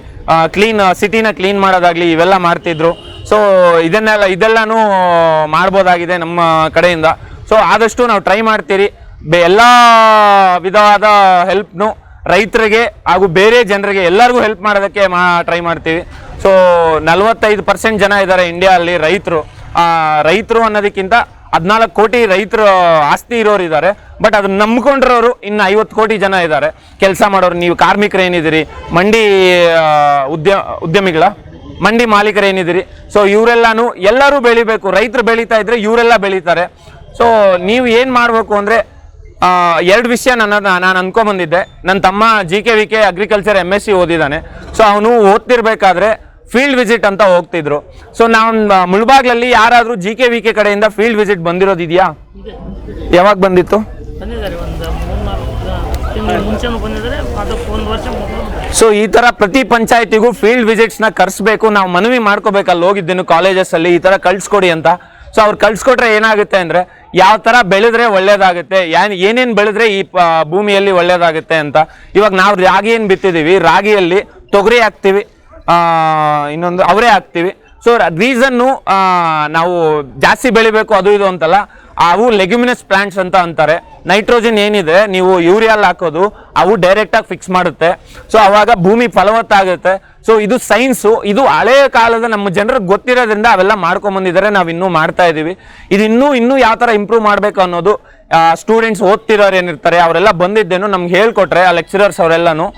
ಕ್ಲೀನ್ ಸಿಟಿನ ಕ್ಲೀನ್ ಮಾಡೋದಾಗ್ಲಿ ಇವೆಲ್ಲ ಮಾಡ್ತಿದ್ರು. ಸೊ ಇದನ್ನೆಲ್ಲ, ಇದೆಲ್ಲನೂ ಮಾಡ್ಬೋದಾಗಿದೆ ನಮ್ಮ ಕಡೆಯಿಂದ. ಸೊ ಆದಷ್ಟು ನಾವು ಟ್ರೈ ಮಾಡ್ತೀರಿ. ಬೆ- ಎಲ್ಲ ವಿಧವಾದ ಹೆಲ್ಪ್ನು ರೈತರಿಗೆ ಹಾಗೂ ಬೇರೆ ಜನರಿಗೆ ಎಲ್ಲರಿಗೂ ಹೆಲ್ಪ್ ಮಾಡೋದಕ್ಕೆ ಮಾ ಟ್ರೈ ಮಾಡ್ತೀವಿ. ಸೊ ನಲ್ವತ್ತೈದು ಪರ್ಸೆಂಟ್ ಜನ ಇದ್ದಾರೆ ಇಂಡಿಯಾದಲ್ಲಿ ರೈತರು. ರೈತರು ಅನ್ನೋದಕ್ಕಿಂತ ಹದಿನಾಲ್ಕು ಕೋಟಿ ರೈತರು ಆಸ್ತಿ ಇರೋರು ಇದ್ದಾರೆ. ಬಟ್ ಅದನ್ನ ನಂಬ್ಕೊಂಡಿರೋರು ಇನ್ನು ಐವತ್ತು ಕೋಟಿ ಜನ ಇದ್ದಾರೆ. ಕೆಲಸ ಮಾಡೋರು, ನೀವು ಕಾರ್ಮಿಕರು ಏನಿದ್ದೀರಿ? ಮಂಡಿ ಉದ್ಯ ಉದ್ಯಮಿಗಳ? ಮಂಡಿ ಮಾಲೀಕರು ಏನಿದ್ದೀರಿ? ಸೊ ಇವರೆಲ್ಲಾನು ಎಲ್ಲರೂ ಬೆಳಿಬೇಕು. ರೈತರು ಬೆಳೀತಾ ಇದ್ರೆ ಇವರೆಲ್ಲ ಬೆಳೀತಾರೆ. ಸೊ ನೀವು ಏನು ಮಾಡಬೇಕು ಅಂದರೆ ಎರಡು ವಿಷಯ ನನ್ನ, ನಾನು ಅಂದ್ಕೊಂಬಂದಿದ್ದೆ ನನ್ನ ತಮ್ಮ G K V K agriculture M S C ಓದಿದ್ದಾನೆ. So ಅವನು ಓದ್ತಿರ್ಬೇಕಾದ್ರೆ ಫೀಲ್ಡ್ ವಿಸಿಟ್ ಅಂತ ಹೋಗ್ತಿದ್ರು. ಸೊ ನಾನು ಮುಳ್ಬಾಗ್ಲಲ್ಲಿ ಯಾರಾದರೂ ಜಿ ಕೆ ವಿ ಕೆ ಕಡೆಯಿಂದ ಫೀಲ್ಡ್ ವಿಸಿಟ್ ಬಂದಿರೋದಿದೆಯಾ? ಯಾವಾಗ ಬಂದಿತ್ತು? ಸೊ ಈ ತರ ಪ್ರತಿ ಪಂಚಾಯತಿಗೂ ಫೀಲ್ಡ್ ವಿಸಿಟ್ಸ್ನ ಕರ್ಸ್ಬೇಕು ನಾವು ಮನವಿ ಮಾಡ್ಕೋಬೇಕು ಅಲ್ಲಿ ಹೋಗಿದ್ದೇನು ಕಾಲೇಜಸ್ ಅಲ್ಲಿ ಈ ತರ ಕಳ್ಸ್ಕೊಡಿ ಅಂತ. ಸೊ ಅವ್ರು ಕಳ್ಸ್ಕೊಟ್ರೆ ಏನಾಗುತ್ತೆ ಅಂದ್ರೆ ಯಾವ ತರ ಬೆಳೆದ್ರೆ ಒಳ್ಳೇದಾಗುತ್ತೆ ಯಾನ್ ಏನೇನ್ ಬೆಳೆದ್ರೆ ಈ ಭೂಮಿಯಲ್ಲಿ ಒಳ್ಳೇದಾಗುತ್ತೆ ಅಂತ. ಇವಾಗ ನಾವು ರಾಗಿ ಏನು ಬಿತ್ತಿದೀವಿ ರಾಗಿಯಲ್ಲಿ ತೊಗರಿ ಹಾಕ್ತಿವಿ ಇನ್ನೊಂದು ಅವರೇ ಹಾಕ್ತೀವಿ. ಸೊ ರೀಸನ್ನು ನಾವು ಜಾಸ್ತಿ ಬೆಳಿಬೇಕು, ಅದು ಇದು ಅಂತಲ್ಲ. ಅವು ಲೆಗ್ಯುಮಿನಸ್ ಪ್ಲಾಂಟ್ಸ್ ಅಂತ ಅಂತಾರೆ. ನೈಟ್ರೋಜನ್ ಏನಿದೆ, ನೀವು ಯೂರಿಯಲ್ ಹಾಕೋದು, ಅವು ಡೈರೆಕ್ಟಾಗಿ ಫಿಕ್ಸ್ ಮಾಡುತ್ತೆ. ಸೊ ಅವಾಗ ಭೂಮಿ ಫಲವತ್ತಾಗುತ್ತೆ. ಸೊ ಇದು ಸೈನ್ಸು ಇದು ಹಳೆಯ ಕಾಲದ ನಮ್ಮ ಜನರಿಗೆ ಗೊತ್ತಿರೋದ್ರಿಂದ ಅವೆಲ್ಲ ಮಾಡ್ಕೊಂಬಂದಿದ್ದಾರೆ ನಾವು ಇನ್ನೂ ಮಾಡ್ತಾ ಇದ್ದೀವಿ ಇದು ಇನ್ನೂ ಇನ್ನೂ ಯಾವ ಥರ ಇಂಪ್ರೂವ್ ಮಾಡಬೇಕು ಅನ್ನೋದು ಸ್ಟೂಡೆಂಟ್ಸ್ ಓದ್ತಿರೋರು ಏನಿರ್ತಾರೆ, ಅವರೆಲ್ಲ ಬಂದಿದ್ದೇನು ನಮ್ಗೆ ಹೇಳ್ಕೊಟ್ರೆ, ಆ ಲೆಕ್ಚರರ್ಸ್ ಅವರೆಲ್ಲನೂ.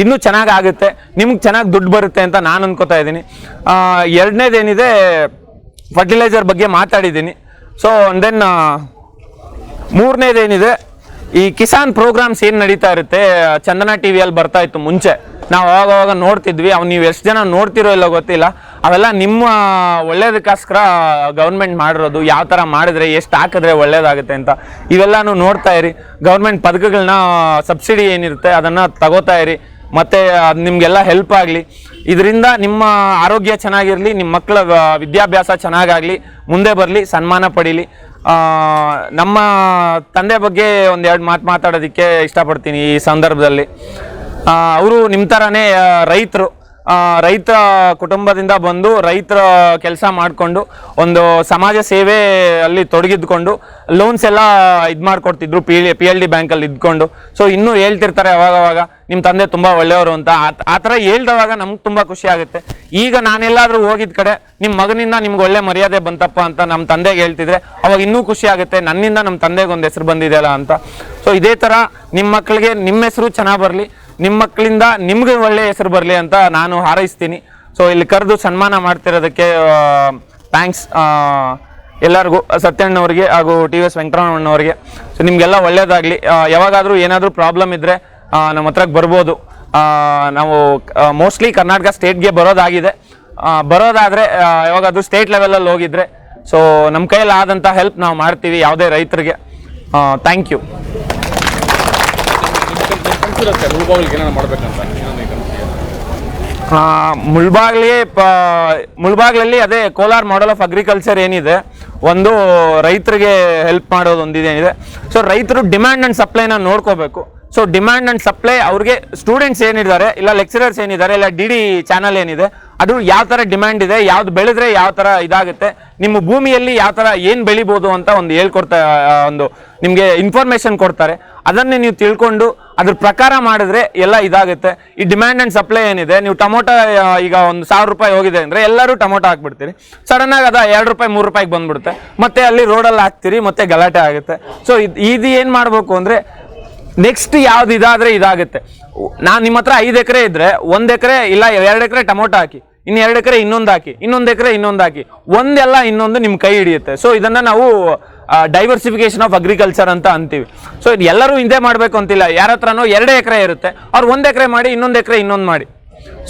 ಇನ್ನೂ ಚೆನ್ನಾಗಿ ಆಗುತ್ತೆ ನಿಮ್ಗೆ ಚೆನ್ನಾಗಿ ದುಡ್ಡು ಬರುತ್ತೆ ಅಂತ ನಾನು ಅಂದ್ಕೋತಾ ಇದ್ದೀನಿ. ಎರಡನೇದೇನಿದೆ ಫರ್ಟಿಲೈಸರ್ ಬಗ್ಗೆ ಮಾತಾಡಿದ್ದೀನಿ. ಸೊ ದೆನ್ ಮೂರನೇದೇನಿದೆ, ಈ ಕಿಸಾನ್ ಪ್ರೋಗ್ರಾಮ್ಸ್ ಏನು ನಡೀತಾ ಇರುತ್ತೆ, ಚಂದನ ಟಿ ವಿಯಲ್ಲಿ ಬರ್ತಾ ಇತ್ತು ಮುಂಚೆ. ನಾವು ಆವಾಗವಾಗ ನೋಡ್ತಿದ್ವಿ ಅವ್ನು ನೀವು ಎಷ್ಟು ಜನ ನೋಡ್ತಿರೋ ಇಲ್ಲ ಗೊತ್ತಿಲ್ಲ. ಅವೆಲ್ಲ ನಿಮ್ಮ ಒಳ್ಳೇದಕ್ಕೋಸ್ಕರ ಗೌರ್ಮೆಂಟ್ ಮಾಡಿರೋದು, ಯಾವ ಥರ ಮಾಡಿದ್ರೆ ಎಷ್ಟು ಹಾಕಿದ್ರೆ ಒಳ್ಳೇದಾಗುತ್ತೆ ಅಂತ. ಇವೆಲ್ಲನೂ ನೋಡ್ತಾ ಇರಿ. ಗೌರ್ಮೆಂಟ್ ಪದಕಗಳನ್ನ ಸಬ್ಸಿಡಿ ಏನಿರುತ್ತೆ, ಅದನ್ನು ತಗೋತಾ ಇರಿ. ಮತ್ತು ಅದು ನಿಮಗೆಲ್ಲ ಹೆಲ್ಪ್ ಆಗಲಿ. ಇದರಿಂದ ನಿಮ್ಮ ಆರೋಗ್ಯ ಚೆನ್ನಾಗಿರಲಿ ನಿಮ್ಮ ಮಕ್ಕಳ ವಿದ್ಯಾಭ್ಯಾಸ ಚೆನ್ನಾಗಾಗಲಿ, ಮುಂದೆ ಬರಲಿ, ಸನ್ಮಾನ ಪಡೀಲಿ. ನಮ್ಮ ತಂದೆ ಬಗ್ಗೆ ಒಂದೆರಡು ಮಾತು ಮಾತಾಡೋದಕ್ಕೆ ಇಷ್ಟಪಡ್ತೀನಿ ಈ ಸಂದರ್ಭದಲ್ಲಿ. ಅವರು ನಿಮ್ಮ ಥರನೇ ರೈತರು. ರೈತ ಕುಟುಂಬದಿಂದ ಬಂದು ರೈತರ ಕೆಲಸ ಮಾಡಿಕೊಂಡು ಒಂದು ಸಮಾಜ ಸೇವೆ ಅಲ್ಲಿ ತೊಡಗಿದ್ಕೊಂಡು ಲೋನ್ಸ್ ಎಲ್ಲ ಇದು ಮಾಡಿಕೊಡ್ತಿದ್ರು ಪಿ ಪಿ ಎಲ್ ಡಿ ಬ್ಯಾಂಕಲ್ಲಿ ಇದ್ಕೊಂಡು. ಸೊ ಇನ್ನೂ ಹೇಳ್ತಿರ್ತಾರೆ ಅವಾಗವಾಗ ಅವಾಗ ನಿಮ್ಮ ತಂದೆ ತುಂಬ ಒಳ್ಳೆಯವರು ಅಂತ. ಆ- ಆ ಥರ ಹೇಳ್ದವಾಗ ನಮ್ಗೆ ತುಂಬ ಖುಷಿ ಆಗುತ್ತೆ. ಈಗ ನಾನೆಲ್ಲಾದರೂ ಹೋಗಿದ್ದ ಕಡೆ ನಿಮ್ಮ ಮಗನಿಂದ ನಿಮ್ಗೆ ಒಳ್ಳೆ ಮರ್ಯಾದೆ ಬಂತಪ್ಪ ಅಂತ ನಮ್ಮ ತಂದೆಗೆ ಹೇಳ್ತಿದ್ರೆ, ಅವಾಗ ಇನ್ನೂ ಖುಷಿ ಆಗುತ್ತೆ, ನನ್ನಿಂದ ನಮ್ಮ ತಂದೆಗೆ ಒಂದು ಹೆಸರು ಬಂದಿದೆಯಲ್ಲ ಅಂತ. ಸೊ ಇದೇ ಥರ ನಿಮ್ಮ ಮಕ್ಕಳಿಗೆ ನಿಮ್ಮ ಹೆಸರು ಚೆನ್ನಾಗಿ ಬರಲಿ. ನಿಮ್ಮ ಮಕ್ಕಳಿಂದ ನಿಮ್ಗೆ ಒಳ್ಳೆ ಹೆಸರು ಬರಲಿ ಅಂತ ನಾನು ಹಾರೈಸ್ತೀನಿ. ಸೊ ಇಲ್ಲಿ ಕರೆದು ಸನ್ಮಾನ ಮಾಡ್ತಿರೋದಕ್ಕೆ ಥ್ಯಾಂಕ್ಸ್ ಎಲ್ಲರಿಗೂ ಸತ್ಯಣ್ಣವ್ರಿಗೆ ಹಾಗೂ ಟಿ ವಿ ಎಸ್ ವೆಂಕಟರಮಣ್ಣವ್ರಿಗೆ ಸೊ ನಿಮಗೆಲ್ಲ ಒಳ್ಳೇದಾಗಲಿ. ಯಾವಾಗಾದರೂ ಏನಾದರೂ ಪ್ರಾಬ್ಲಮ್ ಇದ್ದರೆ ನಮ್ಮ ಹತ್ರಕ್ಕೆ ಬರ್ಬೋದು. ನಾವು ಮೋಸ್ಟ್ಲಿ ಕರ್ನಾಟಕ ಸ್ಟೇಟ್ಗೆ ಬರೋದಾಗಿದೆ. ಬರೋದಾದರೆ ಯಾವಾಗಾದರೂ ಸ್ಟೇಟ್ ಲೆವೆಲಲ್ಲಿ ಹೋಗಿದ್ರೆ ಸೊ ನಮ್ಮ ಕೈಯಲ್ಲಿ ಆದಂಥ ಹೆಲ್ಪ್ ನಾವು ಮಾಡ್ತೀವಿ ಯಾವುದೇ ರೈತರಿಗೆ. ಥ್ಯಾಂಕ್ ಯು ಕನಸಿಗೆ. ಮುಳ್ಬಾಗ್ಲಿ ಪ ಮುಳ್ಬಾಗ್ಲಲ್ಲಿ ಅದೇ ಕೋಲಾರ್ ಮಾಡೆಲ್ ಆಫ್ ಅಗ್ರಿಕಲ್ಚರ್ ಏನಿದೆ, ಒಂದು ರೈತರಿಗೆ ಹೆಲ್ಪ್ ಮಾಡೋದು ಒಂದಿದೇನಿದೆ ಸೊ ರೈತರು ಡಿಮ್ಯಾಂಡ್ ಆ್ಯಂಡ್ ಸಪ್ಲೈನ ನೋಡ್ಕೋಬೇಕು ಸೊ ಡಿಮ್ಯಾಂಡ್ ಆ್ಯಂಡ್ ಸಪ್ಲೈ ಅವ್ರಿಗೆ ಸ್ಟೂಡೆಂಟ್ಸ್ ಏನಿದ್ದಾರೆ, ಇಲ್ಲ ಲೆಕ್ಚರರ್ಸ್ ಏನಿದ್ದಾರೆ, ಇಲ್ಲ ಡಿ ಡಿ ಚಾನಲ್ ಏನಿದೆ, ಅದು ಯಾವ ಥರ ಡಿಮ್ಯಾಂಡ್ ಇದೆ, ಯಾವ್ದು ಬೆಳೆದ್ರೆ ಯಾವ ಥರ ಇದಾಗುತ್ತೆ, ನಿಮ್ಮ ಭೂಮಿಯಲ್ಲಿ ಯಾವ ಥರ ಏನು ಬೆಳಿಬೋದು ಅಂತ ಒಂದು ಹೇಳ್ಕೊಡ್ತಾ ಒಂದು ನಿಮಗೆ ಇನ್ಫಾರ್ಮೇಷನ್ ಕೊಡ್ತಾರೆ. ಅದನ್ನೇ ನೀವು ತಿಳ್ಕೊಂಡು ಅದ್ರ ಪ್ರಕಾರ ಮಾಡಿದ್ರೆ ಎಲ್ಲ ಇದಾಗುತ್ತೆ. ಈ ಡಿಮ್ಯಾಂಡ್ ಆ್ಯಂಡ್ ಸಪ್ಲೈ ಏನಿದೆ, ನೀವು ಟೊಮೊಟೊ ಈಗ ಒಂದು ಸಾವಿರ ರೂಪಾಯಿ ಹೋಗಿದೆ ಅಂದರೆ ಎಲ್ಲರೂ ಟೊಮೊಟೊ ಹಾಕ್ಬಿಡ್ತೀರಿ. ಸಡನ್ ಆಗಿ ಅದ ಎರಡು ರೂಪಾಯಿ, ಮೂರು ರೂಪಾಯಿಗೆ ಬಂದ್ಬಿಡುತ್ತೆ. ಮತ್ತೆ ಅಲ್ಲಿ ರೋಡಲ್ಲಿ ಹಾಕ್ತೀರಿ, ಮತ್ತೆ ಗಲಾಟೆ ಆಗುತ್ತೆ. ಸೊ ಇದು ಇದು ಏನು ಮಾಡಬೇಕು ಅಂದರೆ ನೆಕ್ಸ್ಟ್ ಯಾವ್ದು ಇದಾದ್ರೆ ಇದಾಗುತ್ತೆ. ನಾನು ನಿಮ್ಮ ಹತ್ರ ಐದು ಎಕರೆ ಇದ್ರೆ ಒಂದ್ ಎಕರೆ ಇಲ್ಲ ಎರಡು ಎಕರೆ ಟೊಮೊಟೊ ಹಾಕಿ ಇನ್ನು ಎರಡು ಎಕರೆ ಇನ್ನೊಂದು ಹಾಕಿ, ಇನ್ನೊಂದು ಎಕರೆ ಇನ್ನೊಂದು ಹಾಕಿ, ಒಂದೆಲ್ಲ ಇನ್ನೊಂದು ನಿಮ್ಮ ಕೈ ಹಿಡಿಯುತ್ತೆ. ಸೊ ಇದನ್ನ ನಾವು ಡೈವರ್ಸಿಫಿಕೇಶನ್ ಆಫ್ ಅಗ್ರಿಕಲ್ಚರ್ ಅಂತ ಅಂತೀವಿ. ಸೊ ಇದು ಎಲ್ಲರೂ ಹಿಂದೆ ಮಾಡಬೇಕು ಅಂತಿಲ್ಲ. ಯಾರ ಹತ್ರನೋ ಎರಡೇ ಎಕರೆ ಇರುತ್ತೆ. ಅವ್ರು ಒಂದು ಎಕರೆ ಮಾಡಿ, ಇನ್ನೊಂದು ಎಕರೆ ಇನ್ನೊಂದು ಮಾಡಿ.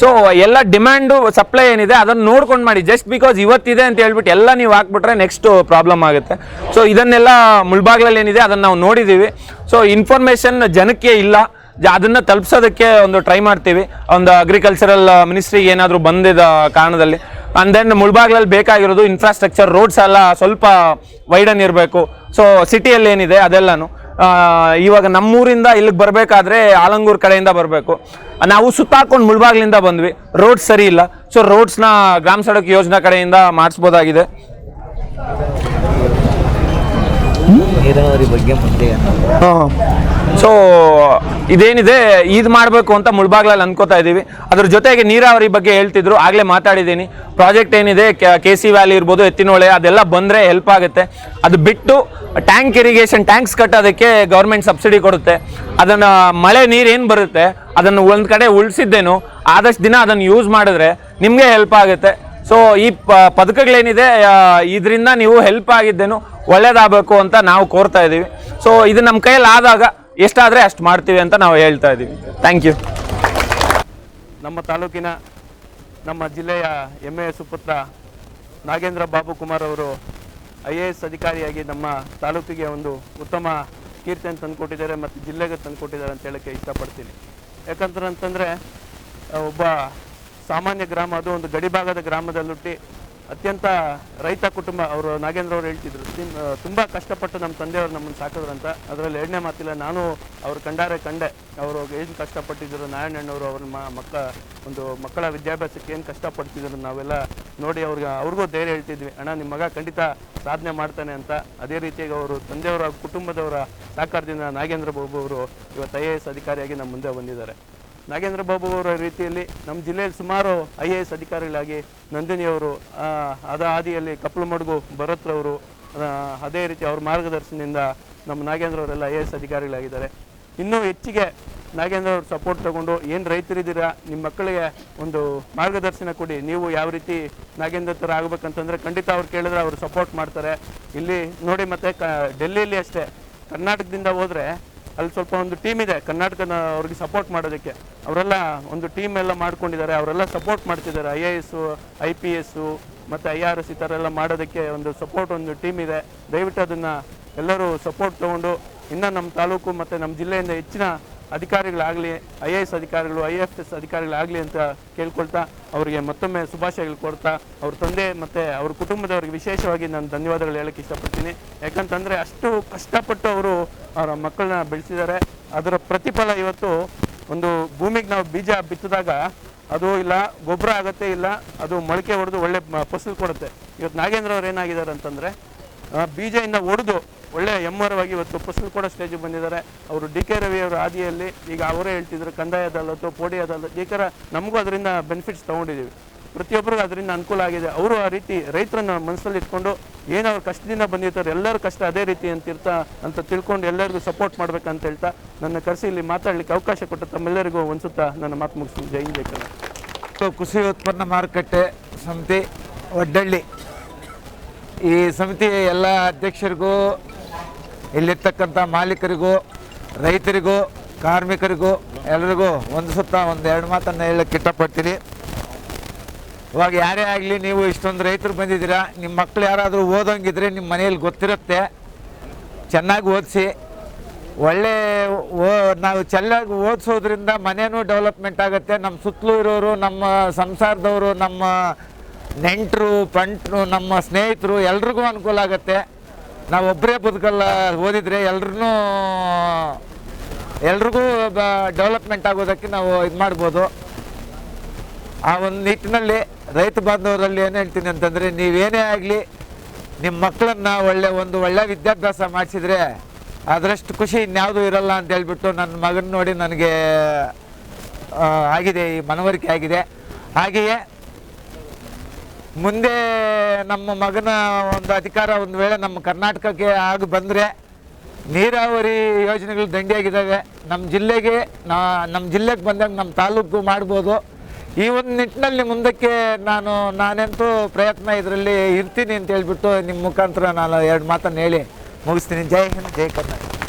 ಸೊ ಎಲ್ಲ ಡಿಮ್ಯಾಂಡು ಸಪ್ಲೈ ಏನಿದೆ, ಅದನ್ನು ನೋಡ್ಕೊಂಡು ಮಾಡಿ. ಜಸ್ಟ್ ಬಿಕಾಸ್ ಇವತ್ತಿದೆ ಅಂತ ಹೇಳ್ಬಿಟ್ಟು ಎಲ್ಲ ನೀವು ಹಾಕ್ಬಿಟ್ರೆ ನೆಕ್ಸ್ಟ್ ಪ್ರಾಬ್ಲಮ್ ಆಗುತ್ತೆ. ಸೊ ಇದನ್ನೆಲ್ಲ ಮುಳ್ಬಾಗ್ಲಲ್ಲಿ ಏನಿದೆ, ಅದನ್ನು ನಾವು ನೋಡಿದ್ದೀವಿ ಸೊ ಇನ್ಫಾರ್ಮೇಷನ್ ಜನಕ್ಕೆ ಇಲ್ಲ. ಅದನ್ನು ತಲುಪಿಸೋದಕ್ಕೆ ಒಂದು ಟ್ರೈ ಮಾಡ್ತೀವಿ. ಒಂದು ಅಗ್ರಿಕಲ್ಚರಲ್ ಮಿನಿಸ್ಟ್ರಿಗೆ ಏನಾದರೂ ಬಂದಿದ ಕಾರಣದಲ್ಲಿ. ಅಂಡ್ ದೆನ್ ಮುಳ್ಬಾಗ್ಲಲ್ಲಿ ಬೇಕಾಗಿರೋದು ಇನ್ಫ್ರಾಸ್ಟ್ರಕ್ಚರ್ ರೋಡ್ಸ್ ಎಲ್ಲ ಸ್ವಲ್ಪ ವೈಡನ್ ಇರಬೇಕು. ಸೊ ಸಿಟಿಯಲ್ಲಿ ಏನಿದೆ ಅದೆಲ್ಲನೂ. ಇವಾಗ ನಮ್ಮೂರಿಂದ ಇಲ್ಲಿಗೆ ಬರಬೇಕಾದ್ರೆ ಆಲಂಗೂರ್ ಕಡೆಯಿಂದ ಬರಬೇಕು. ನಾವು ಸುತ್ತಾಕೊಂಡು ಮುಳ್ಬಾಗ್ಲಿಂದ ಬಂದ್ವಿ. ರೋಡ್ ಸರಿ ಇಲ್ಲ. ಸೊ ರೋಡ್ಸ್ನ ಗ್ರಾಮ ಸಡಕ್ ಯೋಜನಾ ಕಡೆಯಿಂದ ಮಾಡಿಸ್ಬೋದಾಗಿದೆ. ನೀರಾವರಿ ಬಗ್ಗೆ ಮುಂದೆ ಸೊ ಇದೇನಿದೆ? ಇದು ಮಾಡಬೇಕು ಅಂತ ಮುಳ್ಬಾಗ್ಲಲ್ಲಿ ಅನ್ಕೋತಾ ಇದ್ದೀವಿ. ಅದ್ರ ಜೊತೆಗೆ ನೀರಾವರಿ ಬಗ್ಗೆ ಹೇಳ್ತಿದ್ರು, ಆಗಲೇ ಮಾತಾಡಿದ್ದೀನಿ. ಪ್ರಾಜೆಕ್ಟ್ ಏನಿದೆ? ಕೆ ಸಿ ವ್ಯಾಲಿ ಇರ್ಬೋದು ಎತ್ತಿನೊಳೆ ಅದೆಲ್ಲ ಬಂದರೆ ಹೆಲ್ಪ್ ಆಗುತ್ತೆ. ಅದು ಬಿಟ್ಟು ಟ್ಯಾಂಕ್ ಇರಿಗೇಷನ್ ಟ್ಯಾಂಕ್ಸ್ ಕಟ್ಟೋದಕ್ಕೆ ಗೌರ್ಮೆಂಟ್ ಸಬ್ಸಿಡಿ ಕೊಡುತ್ತೆ. ಅದನ್ನು ಮಳೆ ನೀರು ಏನು ಬರುತ್ತೆ, ಅದನ್ನು ಒಂದು ಕಡೆ ಉಳಿಸಿದ್ದೇನು, ಆದಷ್ಟು ದಿನ ಅದನ್ನು ಯೂಸ್ ಮಾಡಿದ್ರೆ ನಿಮಗೆ ಹೆಲ್ಪ್ ಆಗುತ್ತೆ. ಸೊ ಈ ಪದಕಗಳೇನಿದೆ ಇದರಿಂದ ನೀವು ಹೆಲ್ಪ್ ಆಗಿದ್ದೇನು, ಒಳ್ಳೇದಾಗಬೇಕು ಅಂತ ನಾವು ಕೋರ್ತಾ ಇದ್ದೀವಿ. ಸೊ ಇದು ನಮ್ಮ ಕೈಯಲ್ಲಿ ಆದಾಗ ಎಷ್ಟಾದರೆ ಅಷ್ಟು ಮಾಡ್ತೀವಿ ಅಂತ ನಾವು ಹೇಳ್ತಾ ಇದ್ದೀವಿ ಥ್ಯಾಂಕ್ ಯು ನಮ್ಮ ತಾಲೂಕಿನ ನಮ್ಮ ಜಿಲ್ಲೆಯ ಹೆಮ್ಮೆಯ ಸುಪುತ್ರ ನಾಗೇಂದ್ರ ಬಾಬು ಕುಮಾರ್ ಅವರು ಐ ಎ ಎಸ್ ಅಧಿಕಾರಿಯಾಗಿ ನಮ್ಮ ತಾಲೂಕಿಗೆ ಒಂದು ಉತ್ತಮ ಕೀರ್ತಿಯನ್ನು ತಂದುಕೊಟ್ಟಿದ್ದಾರೆ ಮತ್ತು ಜಿಲ್ಲೆಗೆ ತಂದುಕೊಟ್ಟಿದ್ದಾರೆ ಅಂತ ಹೇಳಕ್ಕೆ ಇಷ್ಟಪಡ್ತೀನಿ. ಯಾಕಂದ್ರೆ ಅಂತಂದರೆ ಒಬ್ಬ ಸಾಮಾನ್ಯ ಗ್ರಾಮ, ಅದು ಒಂದು ಗಡಿಭಾಗದ ಗ್ರಾಮದಲ್ಲಿ ಹುಟ್ಟಿ ಅತ್ಯಂತ ರೈತ ಕುಟುಂಬ, ಅವರು ನಾಗೇಂದ್ರ ಅವರು ಹೇಳ್ತಿದ್ರು ತುಂಬ ಕಷ್ಟಪಟ್ಟು ನಮ್ಮ ತಂದೆಯವರು ನಮ್ಮನ್ನು ಸಾಕಿದ್ರಂತ, ಅದರಲ್ಲಿ ಎರಡನೇ ಮಾತಿಲ್ಲ, ನಾನು ಅವ್ರು ಕಂಡಾರೆ ಕಂಡೆ. ಅವರು ಏನು ಕಷ್ಟಪಟ್ಟಿದ್ದರು ನಾರಾಯಣಣ್ಣವರು ಅವ್ರ ಮಕ್ಕಳ ಮಕ್ಕ, ಒಂದು ಮಕ್ಕಳ ವಿದ್ಯಾಭ್ಯಾಸಕ್ಕೆ ಏನು ಕಷ್ಟಪಡ್ತಿದ್ರು ನಾವೆಲ್ಲ ನೋಡಿ ಅವ್ರಿಗೆ, ಅವ್ರಿಗೂ ಧೈರ್ಯ ಹೇಳ್ತಿದ್ವಿ, ಅಣ್ಣ ನಿಮ್ಮ ಮಗ ಖಂಡಿತ ಸಾಧನೆ ಮಾಡ್ತಾನೆ ಅಂತ. ಅದೇ ರೀತಿಯಾಗಿ ಅವರು ತಂದೆಯವರ ಕುಟುಂಬದವರ ಸಹಕಾರದಿಂದ ನಾಗೇಂದ್ರ ಬಾಬು ಅವರು ಇವತ್ತು ಐ ಎ ಎಸ್ ಅಧಿಕಾರಿಯಾಗಿ ನಮ್ಮ ಮುಂದೆ ಬಂದಿದ್ದಾರೆ. ನಾಗೇಂದ್ರ ಬಾಬು ಅವರ ರೀತಿಯಲ್ಲಿ ನಮ್ಮ ಜಿಲ್ಲೆಯಲ್ಲಿ ಸುಮಾರು ಐ ಎ ಎಸ್ ಅಧಿಕಾರಿಗಳಾಗಿ ನಂದಿನಿಯವರು ಅದ ಹಾದಿಯಲ್ಲಿ ಕಪ್ಪಲಮಡುಗು ಭರತ್ರವರು ಅದೇ ರೀತಿ ಅವ್ರ ಮಾರ್ಗದರ್ಶನದಿಂದ ನಮ್ಮ ನಾಗೇಂದ್ರ ಅವರೆಲ್ಲ ಐ ಎ ಎಸ್ ಅಧಿಕಾರಿಗಳಾಗಿದ್ದಾರೆ. ಇನ್ನೂ ಹೆಚ್ಚಿಗೆ ನಾಗೇಂದ್ರ ಅವ್ರ ಸಪೋರ್ಟ್ ತಗೊಂಡು ಏನು ರೈತರಿದ್ದೀರಾ ನಿಮ್ಮ ಮಕ್ಕಳಿಗೆ ಒಂದು ಮಾರ್ಗದರ್ಶನ ಕೊಡಿ, ನೀವು ಯಾವ ರೀತಿ ನಾಗೇಂದ್ರ ಥರ ಆಗಬೇಕಂತಂದರೆ ಖಂಡಿತ ಅವ್ರು ಕೇಳಿದ್ರೆ ಅವರು ಸಪೋರ್ಟ್ ಮಾಡ್ತಾರೆ. ಇಲ್ಲಿ ನೋಡಿ ಮತ್ತೆ ಕ, ಡೆಲ್ಲಿಯಲ್ಲಿ ಅಷ್ಟೇ, ಕರ್ನಾಟಕದಿಂದ ಹೋದರೆ ಅಲ್ಲಿ ಸ್ವಲ್ಪ ಒಂದು ಟೀಮ್ ಇದೆ, ಕರ್ನಾಟಕನ ಅವ್ರಿಗೆ ಸಪೋರ್ಟ್ ಮಾಡೋದಕ್ಕೆ. ಅವರೆಲ್ಲ ಒಂದು ಟೀಮ್ ಎಲ್ಲ ಮಾಡ್ಕೊಂಡಿದ್ದಾರೆ. ಅವರೆಲ್ಲ ಸಪೋರ್ಟ್ ಮಾಡ್ತಿದ್ದಾರೆ. I A S I P S ಮತ್ತು ಐ ಆರ್ ಎಸ್ ಈ ಥರ ಎಲ್ಲ ಮಾಡೋದಕ್ಕೆ ಒಂದು ಸಪೋರ್ಟ್ ಒಂದು ಟೀಮ್ ಇದೆ. ದಯವಿಟ್ಟು ಅದನ್ನು ಎಲ್ಲರೂ ಸಪೋರ್ಟ್ ತೊಗೊಂಡು ಇನ್ನೂ ನಮ್ಮ ತಾಲೂಕು ಮತ್ತು ನಮ್ಮ ಜಿಲ್ಲೆಯಿಂದ ಹೆಚ್ಚಿನ ಅಧಿಕಾರಿಗಳಾಗಲಿ ಐ ಎ ಎಸ್ ಅಧಿಕಾರಿಗಳು ಐ ಎಫ್ ಎಸ್ ಅಧಿಕಾರಿಗಳಾಗಲಿ ಅಂತ ಕೇಳ್ಕೊಳ್ತಾ ಅವರಿಗೆ ಮತ್ತೊಮ್ಮೆ ಶುಭಾಶಯಗಳು ಕೊಡ್ತಾ ಅವ್ರ ತಂದೆ ಮತ್ತು ಅವ್ರ ಕುಟುಂಬದವರಿಗೆ ವಿಶೇಷವಾಗಿ ನಾನು ಧನ್ಯವಾದಗಳು ಹೇಳಕ್ಕೆ ಇಷ್ಟಪಡ್ತೀನಿ. ಯಾಕಂತಂದರೆ ಅಷ್ಟು ಕಷ್ಟಪಟ್ಟು ಅವರು ಅವರ ಮಕ್ಕಳನ್ನ ಬೆಳೆಸಿದ್ದಾರೆ. ಅದರ ಪ್ರತಿಫಲ ಇವತ್ತು ಒಂದು ಭೂಮಿಗೆ ನಾವು ಬೀಜ ಬಿತ್ತಿದಾಗ ಅದು ಇಲ್ಲ, ಗೊಬ್ಬರ ಆಗುತ್ತೆ ಇಲ್ಲ, ಅದು ಮೊಳಕೆ ಹೊಡೆದು ಒಳ್ಳೆ ಫಸಲು ಕೊಡುತ್ತೆ. ಇವತ್ತು ನಾಗೇಂದ್ರ ಅವ್ರು ಏನಾಗಿದ್ದಾರೆ ಅಂತಂದರೆ ಬೀಜದಿಂದ ಒಡೆದು ಒಳ್ಳೆ ಎಮ್ಮರವಾಗಿ ಇವತ್ತು ಫಸಲು ಕೊಡೋ ಸ್ಟೇಜಿಗೆ ಬಂದಿದ್ದಾರೆ. ಅವರು ಡಿ ಕೆ ರವಿ ಅವರ ಆದಿಯಲ್ಲಿ ಈಗ ಅವರೇ ಹೇಳ್ತಿದ್ರು, ಕಂದಾಯ ಅದಾಲತ್ತು ಈ ಥರ ನಮಗೂ ಅದರಿಂದ ಬೆನಿಫಿಟ್ಸ್ ತೊಗೊಂಡಿದ್ದೀವಿ. ಪ್ರತಿಯೊಬ್ಬರಿಗೂ ಅದರಿಂದ ಅನುಕೂಲ ಆಗಿದೆ. ಅವರು ಆ ರೀತಿ ರೈತರನ್ನ ಮನಸ್ಸಲ್ಲಿ ಇಟ್ಕೊಂಡು ಏನು ಅವ್ರ ಕಷ್ಟದಿಂದ ಬಂದಿರ್ತಾರೆ, ಎಲ್ಲರ ಕಷ್ಟ ಅದೇ ರೀತಿ ಅಂತ ಇರ್ತಾ ಅಂತ ತಿಳ್ಕೊಂಡು ಎಲ್ಲರಿಗೂ ಸಪೋರ್ಟ್ ಮಾಡ್ಬೇಕಂತ ಹೇಳ್ತಾ ನನ್ನ ಕರೆಸಿ ಇಲ್ಲಿ ಮಾತಾಡಲಿಕ್ಕೆ ಅವಕಾಶ ಕೊಟ್ಟ ತಮ್ಮೆಲ್ಲರಿಗೂ ಅನ್ಸುತ್ತಾ ನನ್ನ ಮಾತು ಮುಗಿಸ್ತೀನಿ. ಜೈ ಕನ್ನಡ. ಕೃಷಿ ಉತ್ಪನ್ನ ಮಾರುಕಟ್ಟೆ ಸಮಿತಿ ಒಡ್ಡಳ್ಳಿ. ಈ ಸಮಿತಿಯ ಎಲ್ಲ ಅಧ್ಯಕ್ಷರಿಗೂ, ಇಲ್ಲಿರ್ತಕ್ಕಂಥ ಮಾಲೀಕರಿಗೂ, ರೈತರಿಗೂ, ಕಾರ್ಮಿಕರಿಗೂ, ಎಲ್ರಿಗೂ ಒಂದು ಸುತ್ತ ಒಂದು ಎರಡು ಮಾತನ್ನು ಹೇಳಕ್ಕೆ ಇಷ್ಟಪಡ್ತೀನಿ. ಇವಾಗ ಯಾರೇ ಆಗಲಿ ನೀವು ಇಷ್ಟೊಂದು ರೈತರು ಬಂದಿದ್ದೀರಾ, ನಿಮ್ಮ ಮಕ್ಕಳು ಯಾರಾದರೂ ಓದೋಂಗಿದ್ರೆ ನಿಮ್ಮ ಮನೇಲಿ ಗೊತ್ತಿರುತ್ತೆ. ಚೆನ್ನಾಗಿ ಓದಿಸಿ. ಒಳ್ಳೆ ಓ, ನಾವು ಚೆನ್ನಾಗಿ ಓದಿಸೋದ್ರಿಂದ ಮನೆಯೂ ಡೆವಲಪ್ಮೆಂಟ್ ಆಗುತ್ತೆ. ನಮ್ಮ ಸುತ್ತಲೂ ಇರೋರು, ನಮ್ಮ ಸಂಸಾರದವರು, ನಮ್ಮ ನೆಂಟರು, ಪಂಟ್ರು, ನಮ್ಮ ಸ್ನೇಹಿತರು ಎಲ್ರಿಗೂ ಅನುಕೂಲ ಆಗುತ್ತೆ. ನಾವು ಒಬ್ಬರೇ ಬದುಕಲ್ಲ, ಓದಿದರೆ ಎಲ್ರೂ ಎಲ್ರಿಗೂ ಡೆವಲಪ್ಮೆಂಟ್ ಆಗೋದಕ್ಕೆ ನಾವು ಇದು ಮಾಡ್ಬೋದು. ಆ ಒಂದು ನಿಟ್ಟಿನಲ್ಲಿ ರೈತ ಬಾಂಧವರಲ್ಲಿ ಏನು ಹೇಳ್ತೀನಿ ಅಂತಂದರೆ ನೀವೇನೇ ಆಗಲಿ ನಿಮ್ಮ ಮಕ್ಕಳನ್ನು ಒಳ್ಳೆ ಒಂದು ಒಳ್ಳೆ ವಿದ್ಯಾಭ್ಯಾಸ ಮಾಡಿಸಿದ್ರೆ ಅದರಷ್ಟು ಖುಷಿ ಇನ್ಯಾವುದೂ ಇರಲ್ಲ ಅಂತ ಹೇಳ್ಬಿಟ್ಟು ನನ್ನ ಮಗನ ನೋಡಿ ನನಗೆ ಆಗಿದೆ, ಈ ಮನವರಿಕೆ ಆಗಿದೆ. ಹಾಗೆಯೇ ಮುಂದೆ ನಮ್ಮ ಮಗನ ಒಂದು ಅಧಿಕಾರ ಒಂದು ವೇಳೆ ನಮ್ಮ ಕರ್ನಾಟಕಕ್ಕೆ ಆಗಿ ಬಂದರೆ ನೀರಾವರಿ ಯೋಜನೆಗಳು ದಂಡಿಯಾಗಿದ್ದಾವೆ. ನಮ್ಮ ಜಿಲ್ಲೆಗೆ ನಮ್ಮ ಜಿಲ್ಲೆಗೆ ಬಂದಾಗ ನಮ್ಮ ತಾಲೂಕು ಮಾಡ್ಬೋದು. ಈ ಒಂದು ನಿಟ್ಟಿನಲ್ಲಿ ಮುಂದಕ್ಕೆ ನಾನು, ನಾನೆಂತೂ ಪ್ರಯತ್ನ ಇದರಲ್ಲಿ ಇರ್ತೀನಿ ಅಂತ ಹೇಳ್ಬಿಟ್ಟು ನಿಮ್ಮ ಮುಖಾಂತರ ನಾನು ಎರಡು ಮಾತನ್ನು ಹೇಳಿ ಮುಗಿಸ್ತೀನಿ. ಜೈ ಹಿಂದ್, ಜೈ ಕರ್ನಾಟಕ.